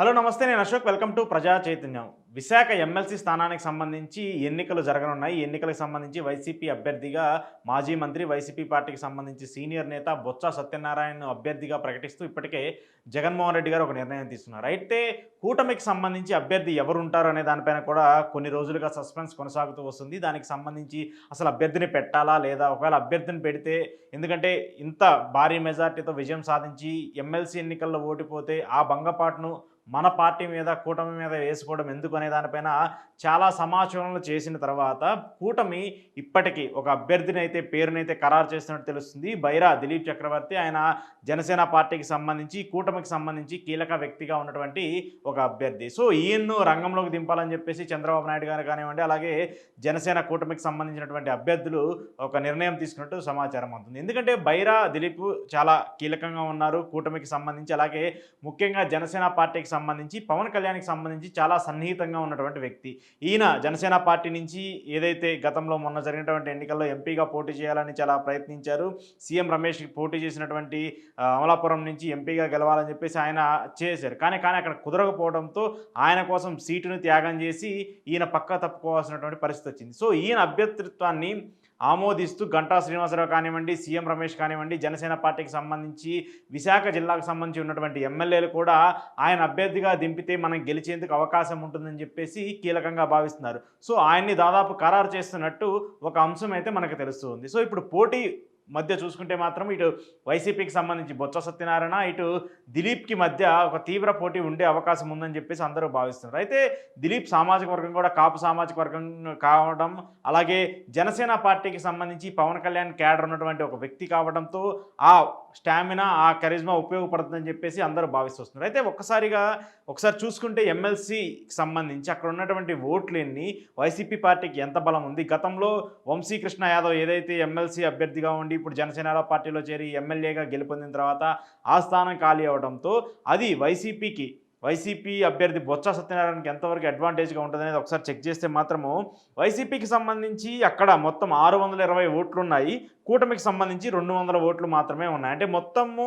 Hello నమస్తే నేను Ashok. Welcome to ప్రజా చైతన్యం. విశాఖ ఎమ్మెల్సీ స్థానానికి సంబంధించి ఎన్నికలు జరగనున్నాయి. ఎన్నికలకు సంబంధించి వైసీపీ అభ్యర్థిగా మాజీ మంత్రి వైసీపీ పార్టీకి సంబంధించి సీనియర్ నేత బొత్స సత్యనారాయణ అభ్యర్థిగా ప్రకటిస్తూ ఇప్పటికే జగన్మోహన్ రెడ్డి గారు ఒక నిర్ణయం తీసుకున్నారు. అయితే కూటమికి సంబంధించి అభ్యర్థి ఎవరు ఉంటారు అనే దానిపైన కూడా కొన్ని రోజులుగా సస్పెన్స్ కొనసాగుతూ వస్తుంది. దానికి సంబంధించి అసలు అభ్యర్థిని పెట్టాలా లేదా ఒకవేళ అభ్యర్థిని పెడితే ఎందుకంటే ఇంత భారీ మెజార్టీతో విజయం సాధించి ఎమ్మెల్సీ ఎన్నికల్లో ఓడిపోతే ఆ భంగపాటును మన పార్టీ మీద కూటమి మీద వేసుకోవడం ఎందుకు అనే దానిపైన చాలా సమాచారాలు చేసిన తర్వాత కూటమి ఇప్పటికీ ఒక అభ్యర్థిని అయితే పేరునైతే ఖరారు చేస్తున్నట్టు తెలుస్తుంది. బైరా దిలీప్ చక్రవర్తి ఆయన జనసేన పార్టీకి సంబంధించి కూటమికి సంబంధించి కీలక వ్యక్తిగా ఉన్నటువంటి ఒక అభ్యర్థి. సో ఈయన్ను రంగంలోకి దింపాలని చెప్పేసి చంద్రబాబు నాయుడు గారు కానివ్వండి అలాగే జనసేన కూటమికి సంబంధించినటువంటి అభ్యర్థులు ఒక నిర్ణయం తీసుకున్నట్టు సమాచారం అవుతుంది ఎందుకంటే బైరా దిలీప్ చాలా కీలకంగా ఉన్నారు కూటమికి సంబంధించి అలాగే ముఖ్యంగా జనసేన పార్టీకి సంబంధించి పవన్ కళ్యాణ్కి సంబంధించి చాలా సన్నిహితంగా ఉన్నటువంటి వ్యక్తి. ఈయన జనసేన పార్టీ నుంచి ఏదైతే గతంలో మొన్న జరిగినటువంటి ఎన్నికల్లో ఎంపీగా పోటీ చేయాలని చాలా ప్రయత్నించారు. సీఎం రమేష్ పోటీ చేసినటువంటి అమలాపురం నుంచి ఎంపీగా గెలవాలని చెప్పేసి ఆయన చేశారు. కానీ కానీ అక్కడ కుదరకపోవడంతో ఆయన కోసం సీటును త్యాగం చేసి ఈయన పక్క తప్పుకోవాల్సినటువంటి పరిస్థితి వచ్చింది. సో ఈయన అభ్యర్థిత్వాన్ని ఆమోదిస్తూ గంటా శ్రీనివాసరావు కానివ్వండి సీఎం రమేష్ కానివ్వండి జనసేన పార్టీకి సంబంధించి విశాఖ జిల్లాకు సంబంధించి ఉన్నటువంటి ఎమ్మెల్యేలు కూడా ఆయన అభ్యర్థిగా దింపితే మనం గెలిచేందుకు అవకాశం ఉంటుందని అని చెప్పేసి కీలకంగా భావిస్తున్నారు. సో ఆయన్ని దాదాపు ఖరారు చేస్తున్నట్టు ఒక అంశం అయితే మనకు తెలుస్తుంది. సో ఇప్పుడు పోటీ మధ్య చూసుకుంటే మాత్రం ఇటు వైసీపీకి సంబంధించి బొత్స సత్యనారాయణ ఇటు దిలీప్కి మధ్య ఒక తీవ్ర పోటీ ఉండే అవకాశం ఉందని చెప్పేసి అందరూ భావిస్తున్నారు. అయితే దిలీప్ సామాజిక వర్గం కూడా కాపు సామాజిక వర్గం కావడం అలాగే జనసేన పార్టీకి సంబంధించి పవన్ కళ్యాణ్ క్యాడర్ ఉన్నటువంటి ఒక వ్యక్తి కావడంతో ఆ స్టామినా ఆ కరిజ్మా ఉపయోగపడుతుందని చెప్పేసి అందరూ భావిస్తున్నారు. అయితే ఒక్కసారిగా ఒకసారి చూసుకుంటే ఎమ్మెల్సీకి సంబంధించి అక్కడ ఉన్నటువంటి ఓట్లు ఎన్ని వైసీపీ పార్టీకి ఎంత బలం ఉంది? గతంలో వంశీకృష్ణ యాదవ్ ఏదైతే ఎమ్మెల్సీ అభ్యర్థిగా ఉండి ఇప్పుడు జనసేన పార్టీలో చేరి ఎమ్మెల్యేగా గెలుపొందిన తర్వాత ఆ స్థానం ఖాళీ అవడంతో అది వైసీపీకి వైసీపీ అభ్యర్థి బొత్స సత్యనారాయణకి ఎంతవరకు అడ్వాంటేజ్గా ఉంటుందనేది ఒకసారి చెక్ చేస్తే మాత్రము వైసీపీకి సంబంధించి అక్కడ మొత్తం ఆరు వందల ఇరవై ఓట్లు ఉన్నాయి కూటమికి సంబంధించి రెండు వందల ఓట్లు మాత్రమే ఉన్నాయి. అంటే మొత్తము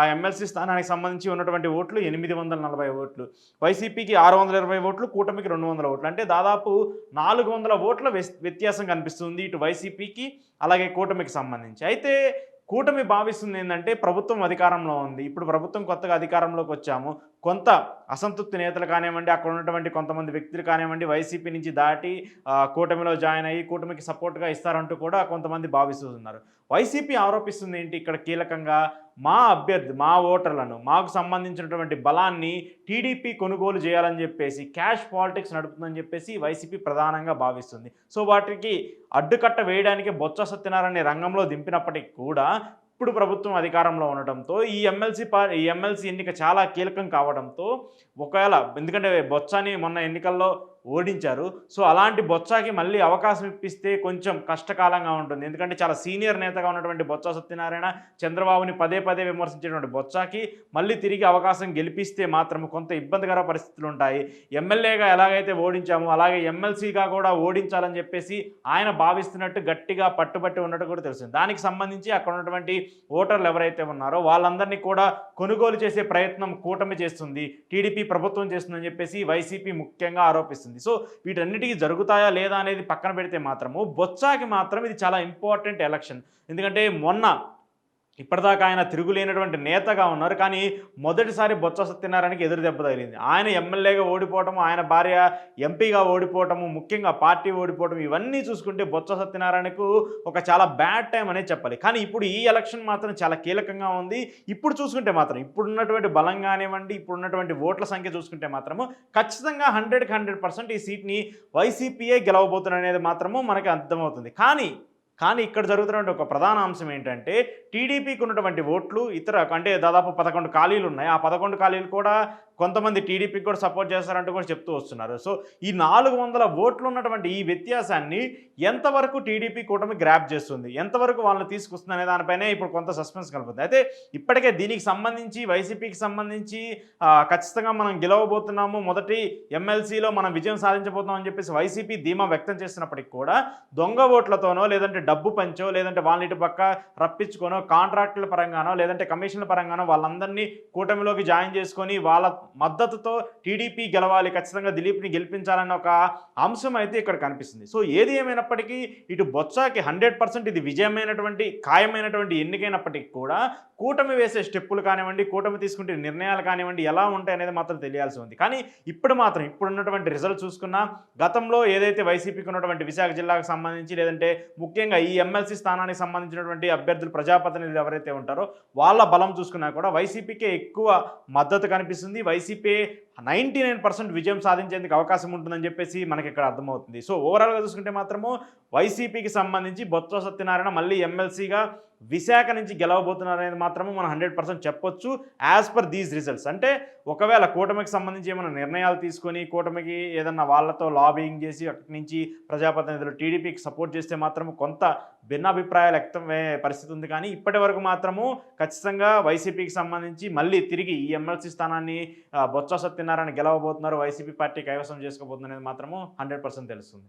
ఆ ఎమ్మెల్సీ స్థానానికి సంబంధించి ఉన్నటువంటి ఓట్లు ఎనిమిది వందల నలభై ఓట్లు. వైసీపీకి ఆరు వందల ఇరవై ఓట్లు కూటమికి రెండు వందల ఓట్లు. అంటే దాదాపు నాలుగు వందల ఓట్ల వ్యత్యాసం కనిపిస్తుంది ఇటు వైసీపీకి అలాగే కూటమికి సంబంధించి. అయితే కూటమి భావిస్తుంది ఏంటంటే ప్రభుత్వం అధికారంలో ఉంది. ఇప్పుడు ప్రభుత్వం కొత్తగా అధికారంలోకి వచ్చాము. కొంత అసంతృప్తి నేతలు కానివ్వండి అక్కడ ఉన్నటువంటి కొంతమంది వ్యక్తులు కానివ్వండి వైసీపీ నుంచి దాటి ఆ, కూటమిలో జాయిన్ అయ్యి కూటమికి సపోర్ట్గా ఇస్తారంటూ కూడా కొంతమంది భావిస్తున్నారు. వైసీపీ ఆరోపిస్తుంది ఏంటి? ఇక్కడ కీలకంగా మా అభ్యర్థి మా ఓటర్లను మాకు సంబంధించినటువంటి బలాన్ని టీడీపీ కొనుగోలు చేయాలని చెప్పేసి క్యాష్ పాలిటిక్స్ నడుపుతుందని చెప్పేసి వైసీపీ ప్రధానంగా భావిస్తుంది. సో వాటికి అడ్డుకట్ట వేయడానికి బొత్స సత్యనారాయణ రంగంలో దింపినప్పటికీ కూడా ఇప్పుడు ప్రభుత్వం అధికారంలో ఉండటంతో ఈ ఎమ్మెల్సీ పా ఈ ఎమ్మెల్సీ ఎన్నిక చాలా కీలకం కావడంతో ఒకవేళ ఎందుకంటే బొత్సాని మొన్న ఎన్నికల్లో ఓడించారు. సో అలాంటి బొత్సాకి మళ్ళీ అవకాశం ఇప్పిస్తే కొంచెం కష్టకాలంగా ఉంటుంది. ఎందుకంటే చాలా సీనియర్ నేతగా ఉన్నటువంటి బొత్స సత్యనారాయణ చంద్రబాబుని పదే పదే విమర్శించేటువంటి బొత్సాకి మళ్ళీ తిరిగి అవకాశం గెలిపిస్తే మాత్రం కొంత ఇబ్బందికర పరిస్థితులు ఉంటాయి. ఎమ్మెల్యేగా ఎలాగైతే ఓడించామో అలాగే ఎమ్మెల్సీగా కూడా ఓడించాలని చెప్పేసి ఆయన భావిస్తున్నట్టు గట్టిగా పట్టుబట్టి ఉన్నట్టు కూడా తెలిసింది దానికి సంబంధించి అక్కడ ఉన్నటువంటి ఓటర్లు ఎవరైతే ఉన్నారో వాళ్ళందరినీ కూడా కొనుగోలు చేసే ప్రయత్నం కూటమి చేస్తుంది. టీడీపీ ప్రభుత్వం చేస్తుందని చెప్పేసి వైసీపీ ముఖ్యంగా ఆరోపిస్తుంది. సో వీటన్నిటికీ జరుగుతాయా లేదా అనేది పక్కన పెడితే మాత్రము బొత్సాకి మాత్రం ఇది చాలా ఇంపార్టెంట్ ఎలక్షన్ ఎందుకంటే మొన్న ఇప్పటిదాకా ఆయన తిరుగులేనటువంటి నేతగా ఉన్నారు. కానీ మొదటిసారి బొత్స సత్యనారాయణకి ఎదురు దెబ్బ తగిలింది. ఆయన ఎమ్మెల్యేగా ఓడిపోవటము ఆయన భార్య ఎంపీగా ఓడిపోవటము ముఖ్యంగా పార్టీ ఓడిపోవటం ఇవన్నీ చూసుకుంటే బొత్స సత్యనారాయణకు ఒక చాలా బ్యాడ్ టైం అనేది చెప్పాలి. కానీ ఇప్పుడు ఈ ఎలక్షన్ మాత్రం చాలా కీలకంగా ఉంది. ఇప్పుడు చూసుకుంటే మాత్రం ఇప్పుడున్నటువంటి బలం కానివ్వండి ఇప్పుడున్నటువంటి ఓట్ల సంఖ్య చూసుకుంటే మాత్రము ఖచ్చితంగా హండ్రెడ్కి హండ్రెడ్ పర్సెంట్ ఈ సీట్ని వైసీపీఏ గెలవబోతున్నారు అనేది మాత్రము మనకి అర్థమవుతుంది. కానీ కానీ ఇక్కడ జరుగుతున్నటువంటి ఒక ప్రధాన అంశం ఏంటంటే టీడీపీకి ఉన్నటువంటి ఓట్లు ఇతర అంటే దాదాపు పదకొండు ఖాళీలు ఉన్నాయి. ఆ పదకొండు ఖాళీలు కూడా కొంతమంది టీడీపీకి కూడా సపోర్ట్ చేస్తారంటూ కూడా చెప్తూ వస్తున్నారు. సో ఈ నాలుగు వందల ఓట్లు ఉన్నటువంటి ఈ వ్యత్యాసాన్ని ఎంతవరకు టీడీపీ కూటమి గ్రాప్ చేస్తుంది? ఎంతవరకు వాళ్ళని తీసుకొస్తుంది అనే దానిపైనే ఇప్పుడు కొంత సస్పెన్స్ కలుపుతుంది అయితే ఇప్పటికే దీనికి సంబంధించి వైసీపీకి సంబంధించి ఖచ్చితంగా మనం గెలవబోతున్నాము. మొదటి ఎమ్మెల్సీలో మనం విజయం సాధించబోతున్నాం అని చెప్పేసి వైసీపీ ధీమా వ్యక్తం చేసినప్పటికి కూడా దొంగ ఓట్లతోనో లేదంటే డబ్బు పంచో లేదంటే వాళ్ళని ఇటు పక్క రప్పించుకోనో కాంట్రాక్టుల పరంగానో లేదంటే కమిషన్ల పరంగానో వాళ్ళందరినీ కూటమిలోకి జాయిన్ చేసుకొని వాళ్ళ మద్దతుతో టీడీపీ గెలవాలి ఖచ్చితంగా దిలీప్ని గెలిపించాలన్న ఒక అంశం అయితే ఇక్కడ కనిపిస్తుంది. సో ఏది ఏమైనప్పటికీ ఇటు బొత్సాకి హండ్రెడ్ పర్సెంట్ ఇది విజయమైనటువంటి ఖాయమైనటువంటి ఎన్నికైనప్పటికీ కూడా కూటమి వేసే స్టెప్పులు కానివ్వండి కూటమి తీసుకుంటే నిర్ణయాలు కానివ్వండి ఎలా ఉంటాయి అనేది మాత్రం తెలియాల్సి ఉంది. కానీ ఇప్పుడు మాత్రం ఇప్పుడున్నటువంటి రిజల్ట్ చూసుకున్నా గతంలో ఏదైతే వైసీపీకి ఉన్నటువంటి విశాఖ జిల్లాకు సంబంధించి లేదంటే ముఖ్యంగా ఈ ఎమ్మెల్సీ స్థానానికి సంబంధించినటువంటి అభ్యర్థులు ప్రజాప్రతినిధులు ఎవరైతే ఉంటారో వాళ్ళ బలం చూసుకున్నా కూడా వైసీపీకే ఎక్కువ మద్దతు కనిపిస్తుంది వైసీపీ నైంటీ నైన్ పర్సెంట్ విజయం సాధించేందుకు అవకాశం ఉంటుందని చెప్పేసి మనకి ఇక్కడ అర్థమవుతుంది. సో ఓవరాల్గా చూసుకుంటే మాత్రము వైసీపీకి సంబంధించి బొత్స సత్యనారాయణ మళ్ళీ ఎమ్మెల్సీగా విశాఖ నుంచి గెలవబోతున్నారు అనేది మాత్రము మనం హండ్రెడ్ పర్సెంట్ చెప్పొచ్చు యాజ్ పర్ దీస్ రిజల్ట్స్ అంటే ఒకవేళ కూటమికి సంబంధించి ఏమైనా నిర్ణయాలు తీసుకొని కూటమికి ఏదన్నా వాళ్ళతో లాబింగ్ చేసి అక్కడి నుంచి ప్రజాప్రతినిధులు టీడీపీకి సపోర్ట్ చేస్తే మాత్రం కొంత భిన్నాభిప్రాయాలు వ్యక్తమయ్యే పరిస్థితి ఉంది. కానీ ఇప్పటి వరకు మాత్రము ఖచ్చితంగా వైసీపీకి సంబంధించి మళ్ళీ తిరిగి ఈ ఎమ్మెల్సీ స్థానాన్ని బొత్స సత్యనారాయణ గెలవబోతున్నారు వైసీపీ పార్టీ కైవసం చేసుకోబోతుంది అనేది మాత్రము హండ్రెడ్ పర్సెంట్ తెలుస్తుంది.